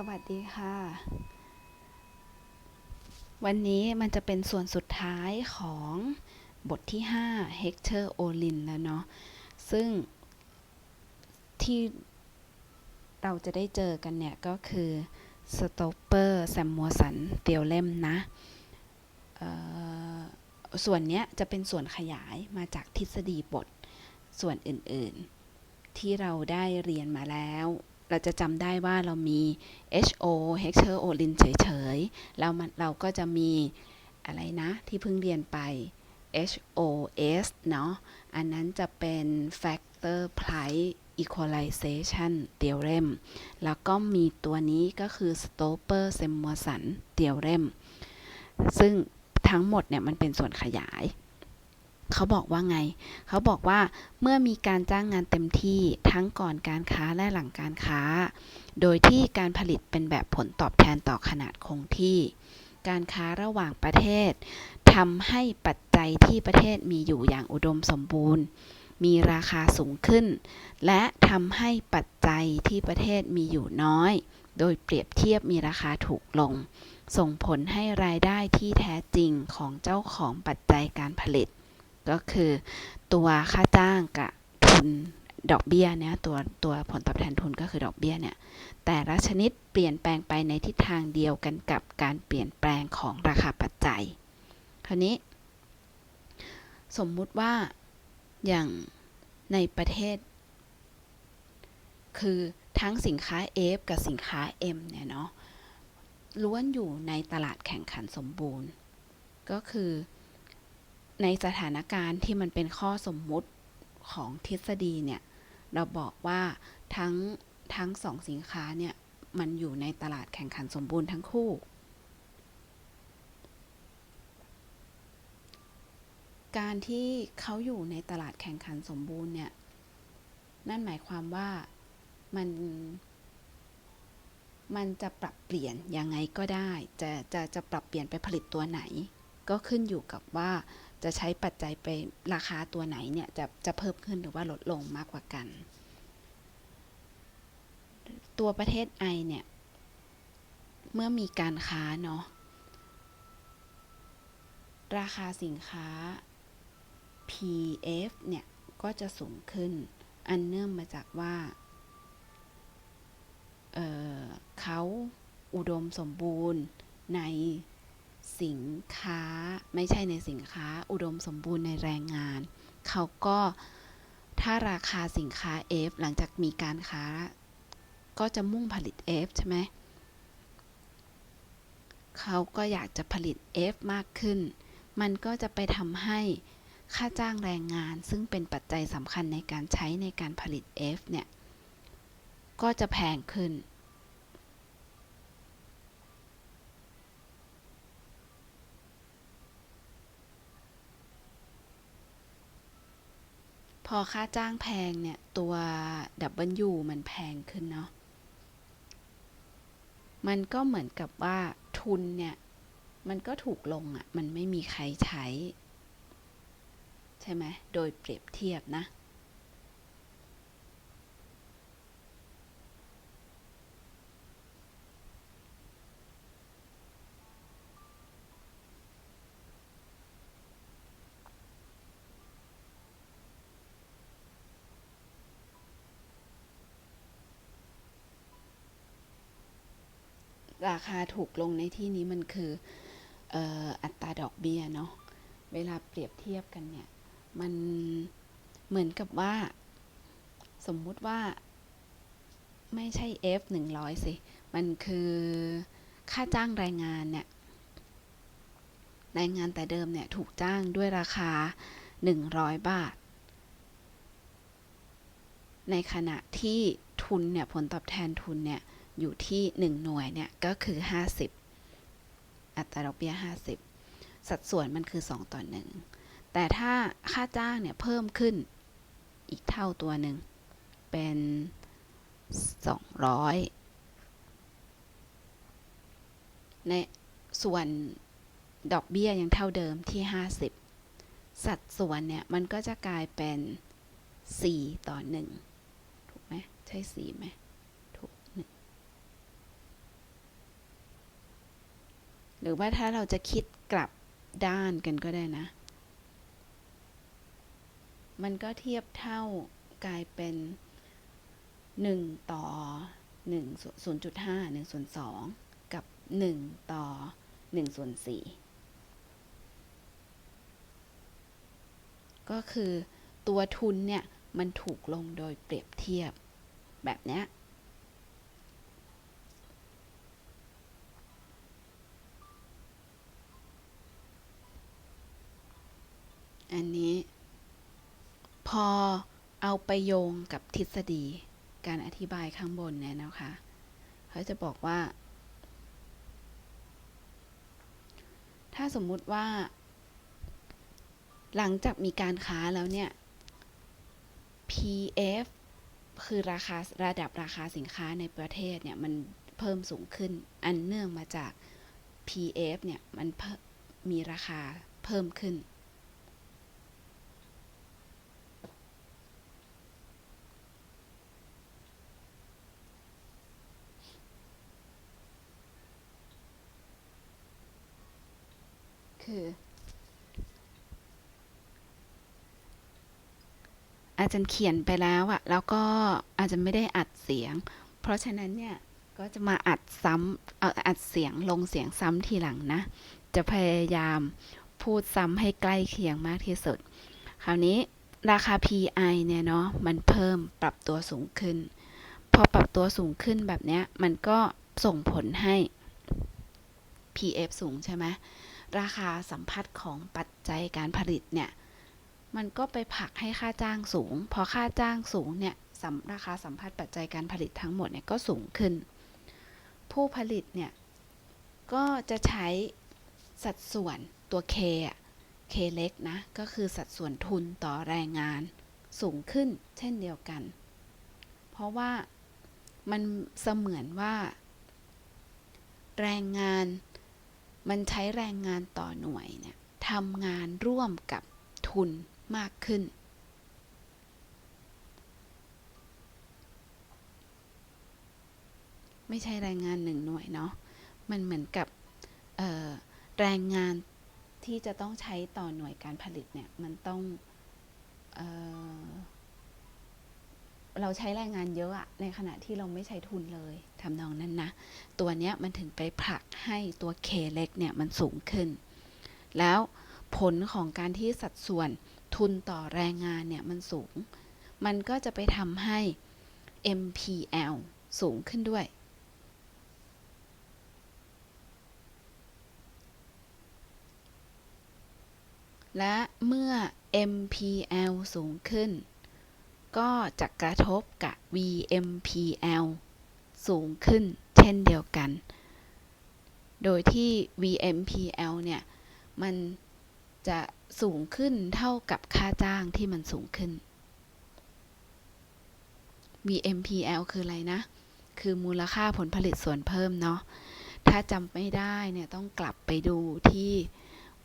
สวัสดีค่ะ วันนี้มันจะเป็นส่วนสุดท้ายของบทที่ 5 Hector Olin แล้วเนาะ ซึ่งที่เราจะได้เจอกันเนี่ย ก็คือ Stopper s a m u e l s o n Theorem นะเอ่อส่วนเนี้ยจะเป็นส่วนขยายมาจากทฤษฎีบทส่วนอื่นๆ ที่เราได้เรียนมาแล้ว เราจะจำได้ว่าเรามี HO Hector Olin เฉยๆ แล้วมันเราก็จะมีอะไรนะที่เพิ่งเรียนไป HOS เนาะ อันนั้นจะเป็น Factor Price Equalization Theorem แล้วก็มีตัวนี้ก็คือ Stopper Samuelson Theorem ซึ่งทั้งหมดเนี่ยมันเป็นส่วนขยาย เขาบอกว่าไง เขาบอกว่าเมื่อมีการจ้างงานเต็มที่ทั้งก่อนการค้าและหลังการค้า โดยที่การผลิตเป็นแบบผลตอบแทนต่อขนาดคงที่ การค้าระหว่างประเทศทำให้ปัจจัยที่ประเทศมีอยู่อย่างอุดมสมบูรณ์ มีราคาสูงขึ้น และทำให้ปัจจัยที่ประเทศมีอยู่น้อย โดยเปรียบเทียบมีราคาถูกลง ส่งผลให้รายได้ที่แท้จริงของเจ้าของปัจจัยการผลิต ก็คือตัวค่าจ้างกับทุนดอกเบี้ยเนี่ยตัวตัวผลตอบแทนทุนก็คือดอกเบี้ยเนี่ยแต่ละชนิดเปลี่ยนแปลงไปในทิศทางเดียวกันกับการเปลี่ยนแปลงของราคาปัจจัย คราวนี้ สมมุติว่าอย่างในประเทศ คือทั้งสินค้า F กับสินค้า M เนี่ยเนาะล้วนอยู่ในตลาดแข่งขันสมบูรณ์ ก็คือ ในสถานการณ์ที่มันเป็นข้อสมมุติของทฤษฎีเนี่ย เราบอกว่าทั้งทั้งสองสินค้าเนี่ย มันอยู่ในตลาดแข่งขันสมบูรณ์ทั้งคู่ การที่เขาอยู่ในตลาดแข่งขันสมบูรณ์เนี่ย นั่นหมายความว่ามันมันจะปรับเปลี่ยนยังไงก็ได้ จะจะจะปรับเปลี่ยนไปผลิตตัวไหน ก็ขึ้นอยู่กับว่า จะใช้ปัจจัยไปราคาตัวไหนเนี่ยจะจะเพิ่มขึ้นหรือว่าลดลงมากกว่ากัน ตัวประเทศไอเนี่ย เมื่อมีการค้าเนาะราคาสินค้า PF เนี่ย ก็จะสูงขึ้น อันเนื่องมาจากว่าเเขาอุดมสมบูรณ์ใน สินค้าไม่ใช่ในสินค้า อุดมสมบูรณ์ในแรงงาน เขาก็ถ้าราคาสินค้า F หลังจากมีการค้า ก็จะมุ่งผลิต F ใช่ไหมเขาก็อยากจะผลิต F มากขึ้น มันก็จะไปทำให้ค่าจ้างแรงงาน ซึ่งเป็นปัจจัยสำคัญในการใช้ในการผลิต F เนี่ย ก็จะแพงขึ้น พอค่าจ้างแพงเนี่ยตัว W มันแพงขึ้นเนาะ มันก็เหมือนกับว่าทุนเนี่ย มันก็ถูกลงอะ่ะ มันไม่มีใครใช้ ใช่ไหม โดยเปรียบเทียบนะ ราคาถูกลงในที่นี้มันคืออออัตราดอกเบี้ยเนาะเวลาเปรียบเทียบกันเนี่ยมันเหมือนกับว่า สมมุติว่าไม่ใช่ F 100สิ มันคือค่าจ้างแรงงานเนี่ยแรงงานแต่เดิมเนี่ยถูกจ้างด้วยราคา 100 บาท ในขณะที่ทุนเนี่ยผลตอบแทนทุนเนี่ย อยู่ที่ 1 หน่วยเนี่ยก็คือ 50 อัตราดอกเบี้ย 50 สัดส่วนมันคือ 2 ต่อ 1 แต่ถ้าค่าจ้างเนี่ยเพิ่มขึ้นอีกเท่าตัวหนึ่งเป็น 200 ในส่วนดอกเบี้ยยังเท่าเดิมที่ 50 สัดส่วนเนี่ยมันก็จะกลายเป็น 4 ต่อ 1 ถูกไหมใช่ 4ไหมถูก รือว่าถ้าเราจะคิดกลับด้านกันก็ได้นะ มันก็เทียบเท่ากลายเป็น 1 ต่อ1ส่วน0.5 1ส่วน2กับ 1 ต่อ1ส่วน4ก็คือตัวทุนเนี่ย มันถูกลงโดยเปรียบเทียบแบบเนี้ย อันนี้ พ อเอาไปโยงกับทฤษฎีการอธิบายข้างบนเนี่ยนะคะเขาจะบอกว่า ถ้าสมมุติว่า หลังจากมีการค้าแล้วเนี่ย PF คือราคาระดับราคาสินค้าในประเทศเนี่ยมันเพิ่มสูงขึ้น อันเนื่องมาจาก PF เนี่ยมันมีราคาเพิ่มขึ้น คือ อาจารย์เขียนไปแล้วอะแล้วก็อาจจะไม่ได้อัดเสียง เพราะฉะนั้นเนี่ยก็จะมาอัดซ้ำเอาอัดเสียงลงเสียงซ้ำทีหลังนะ จะพยายามพูดซ้ำให้ใกล้เคียงมากที่สุด คราวนี้ราคา PI เนี่ยเนาะมันเพิ่มปรับตัวสูงขึ้น พอปรับตัวสูงขึ้นแบบเนี้ยมันก็ส่งผลให้ PF สูงใช่ไหม ราคาสัมพัทธ์ของปัจจัยการผลิตเนี่ยมันก็ไปผลักให้ค่าจ้างสูง พอค่าจ้างสูงเนี่ยราคาสัมพัทธ์ปัจจัยการผลิตทั้งหมดเนี่ยก็สูงขึ้น ผู้ผลิตเนี่ยก็จะใช้สัดส่วนตัว K อะ K เล็กนะ ก็คือสัดส่วนทุนต่อแรงงานสูงขึ้นเช่นเดียวกัน เพราะว่ามันเสมือนว่า แรงงาน มันใช้แรงงานต่อหน่วยเนี่ยทำงานร่วมกับทุนมากขึ้น ไม่ใช่แรงงานหนึ่งหน่วยเนาะมันเหมือนกับแรงงานที่จะต้องใช้ต่อหน่วยการผลิตเนี่ย มันต้องเออ เราใช้แรงงานเยอะอะในขณะที่เราไม่ใช้ทุนเลยทำนองนั้นนะ ตัวเนี้ยมันถึงไปผลักให้ตัว K เล็กเนี่ยมันสูงขึ้น แล้วผลของการที่สัดส่วนทุนต่อแรงงานเนี่ยมันสูง มันก็จะไปทำให้ MPL สูงขึ้นด้วย และเมื่อ MPL สูงขึ้น ก็จะกระทบกับ VMPL สูงขึ้นเช่นเดียวกัน โดยที่ VMPL เนี่ย มันจะสูงขึ้นเท่ากับค่าจ้างที่มันสูงขึ้น VMPL คืออะไรนะ คือมูลค่าผลผลิตส่วนเพิ่มเนาะ ถ้าจำไม่ได้เนี่ยต้องกลับไปดูที่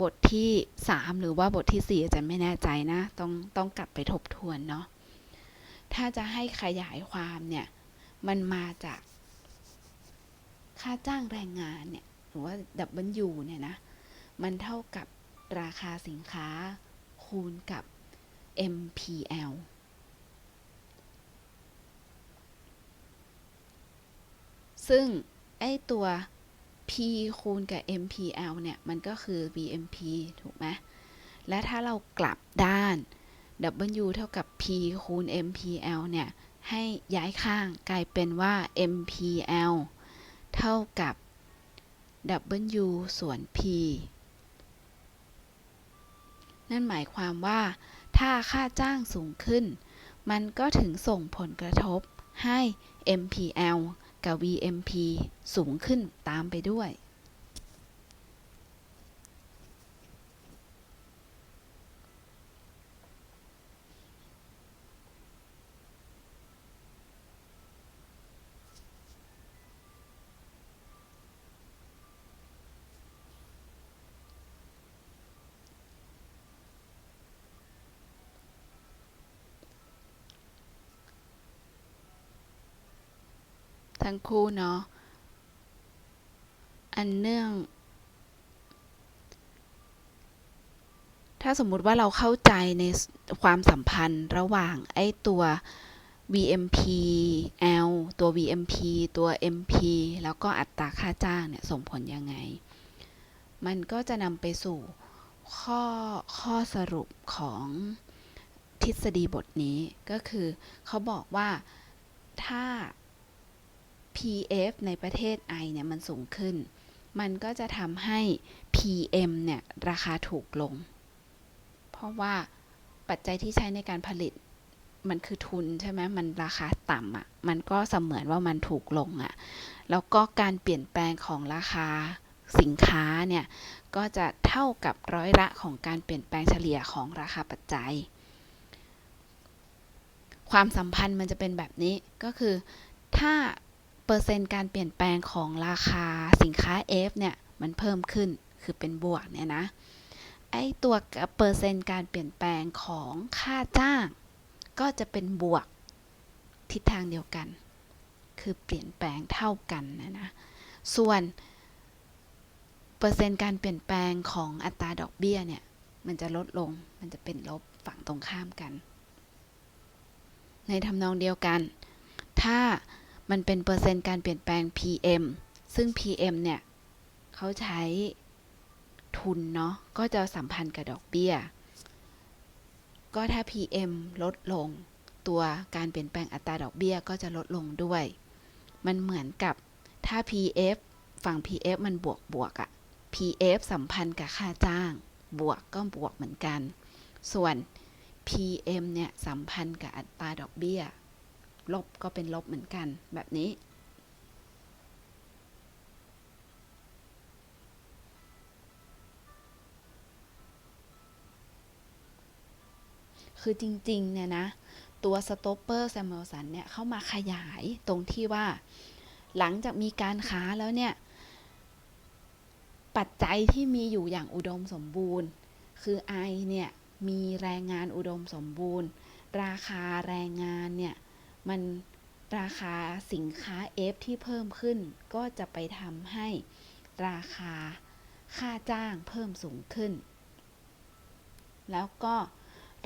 บทที่ 3 หรือว่าบทที่ 4อาจารย์ไม่แน่ใจนะ ต้องต้องกลับไปทบทวนเนาะ ถ้าจะให้ขยายความเนี่ย มันมาจากค่าจ้างแรงงานเนี่ย หรือว่า W เนี่ยนะ มันเท่ากับราคาสินค้าคูณกับ MPL ซึ่ง ไอตัว P คูณกับ MPL เนี่ย มันก็คือ VMP ถูกไหม และถ้าเรากลับด้าน W เท่ากับ P คูณ MPL เนี่ย ให้ย้ายข้างกลายเป็นว่า MPL เท่ากับ W ส่วน P นั่นหมายความว่า ถ้าค่าจ้างสูงขึ้น มันก็ถึงส่งผลกระทบให้ MPL กับ VMP สูงขึ้นตามไปด้วยั้งคู่เนาะ อันเนื่อง ถ้าสมมุติว่าเราเข้าใจในความสัมพันธ์ระหว่างไอ้ตัว VMP L ตัว VMP ตัว MP แล้วก็อัตราค่าจ้างเนี่ยส่งผลยังไง มันก็จะนำไปสู่ข้อข้อสรุปของทฤษฎีบทนี้ก็คือเขาบอกว่าถ้า PF ในประเทศ I เนี่ยมันสูงขึ้น มันก็จะทำให้ PM เนี่ยราคาถูกลง เพราะว่าปัจจัยที่ใช้ในการผลิตมันคือทุนใช่ไหมมันราคาต่ำอะ่ะ มันก็เสมือนว่ามันถูกลงอะ่ะ แล้วก็การเปลี่ยนแปลงของราคาสินค้าเนี่ย ก็จะเท่ากับร้อยละของการเปลี่ยนแปลงเฉลี่ยของราคาปัจจัย ความสัมพันธ์มันจะเป็นแบบนี้ ก็คือ ถ้า เปอร์เซ็นต์การเปลี่ยนแปลงของราคาสินค้า F เนี่ย มันเพิ่มขึ้นคือเป็นบวกเนี่ยนะ ไอตัวเปอร์เซ็นต์การเปลี่ยนแปลงของค่าจ้าง ก็จะเป็นบวกทิศทางเดียวกัน คือเปลี่ยนแปลงเท่ากันนะนะ ส่วนเปอร์เซ็นต์การเปลี่ยนแปลงของอัตราดอกเบี้ยเนี่ย มันจะลดลง มันจะเป็นลบฝั่งตรงข้ามกัน ในทำนองเดียวกัน ถ้า มันเป็นเปอร์เซ็นต์การเปลี่ยนแปลง PM ซึ่ง PM เนี่ยเขาใช้ทุนเนาะ ก็จะสัมพันธ์กับดอกเบี้ย ก็ถ้า PM ลดลง ตัวการเปลี่ยนแปลงอัตราดอกเบี้ยก็จะลดลงด้วย มันเหมือนกับถ้า PF ฝั่ง PF มันบวกบวกอะ PF สัมพันธ์กับค่าจ้าง บวกก็บวกเหมือนกัน ส่วน PM เนี่ยสัมพันธ์กับอัตราดอกเบี้ย ลบก็เป็นลบเหมือนกันแบบนี้ คือจริง ๆ เนี่ยนะ ตัวสโตเปอร์แซมเมลสันเนี่ย เข้ามาขยายตรงที่ว่า หลังจากมีการค้าแล้วเนี่ย ปัจจัยที่มีอยู่อย่างอุดมสมบูรณ์ คือไอเนี่ย มีแรงงานอุดมสมบูรณ์ราคาแรงงานเนี่ย มันราคาสินค้า F ที่เพิ่มขึ้น ก็จะไปทำให้ราคาค่าจ้างเพิ่มสูงขึ้น แล้วก็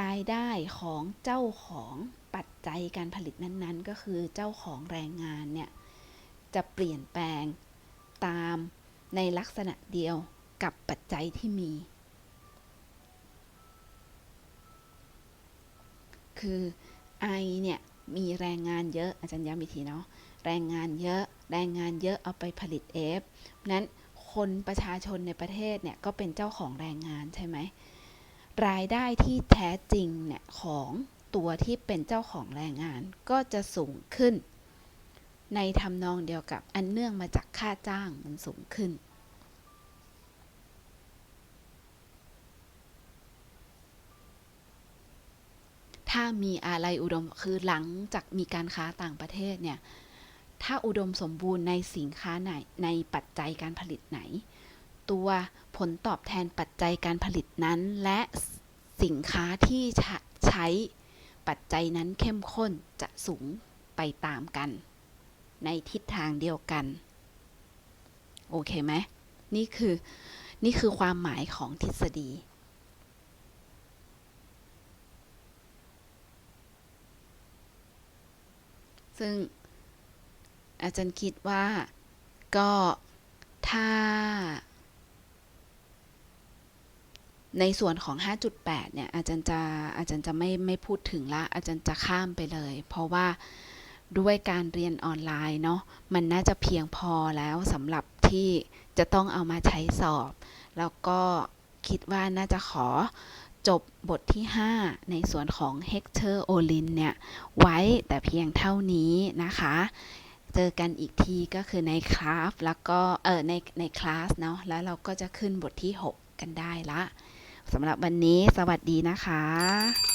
รายได้ของเจ้าของปัจจัยการผลิตนั้นๆ ก็คือเจ้าของแรงงานเนี่ย จะเปลี่ยนแปลงตามในลักษณะเดียวกับปัจจัยที่มี คือ I เนี่ย มีแรงงานเยอะอาจารย์ย้ำอีกทีเนาะแรงงานเยอะแรงงานเยอะเอาไปผลิต F นั้นคนประชาชนในประเทศเนี่ยก็เป็นเจ้าของแรงงานใช่ไหมรายได้ที่แท้จริงเนี่ยของตัวที่เป็นเจ้าของแรงงานก็จะสูงขึ้น ในทำนองเดียวกับอันเนื่องมาจากค่าจ้างมันสูงขึ้น ถ้ามีอะไรอุดมคือหลังจากมีการค้าต่างประเทศเนี่ย ถ้าอุดมสมบูรณ์ในสินค้าไหนในปัจจัยการผลิตไหน ตัวผลตอบแทนปัจจัยการผลิตนั้น และสินค้าที่ใช้ปัจจัยนั้นเข้มข้นจะสูงไปตามกัน ในทิศทางเดียวกัน โอเคไหมนี่คือนี่คือความหมายของทฤษฎี ซึ่งอาจารย์คิดว่าก็ถ้า ในส่วนของ 5.8 เนี่ย อาจารย์จะอาจารย์จะไม่ไม่พูดถึงละ อาจารย์จะข้ามไปเลย เพราะว่าด้วยการเรียนออนไลน์เนาะมันน่าจะเพียงพอแล้วสำหรับที่จะต้องเอามาใช้สอบ แล้วก็คิดว่าน่าจะขอ จบบทที่ 5 ในส่วนของเฮกเตอร์โอลินเนี่ย ไว้แต่เพียงเท่านี้นะคะ เจอกันอีกทีก็คือในคลาสแล้วก็เออในในคลาสเนาะแล้วเราก็จะขึ้นบทที่ 6 กันได้ละสำหรับวันนี้สวัสดีนะคะ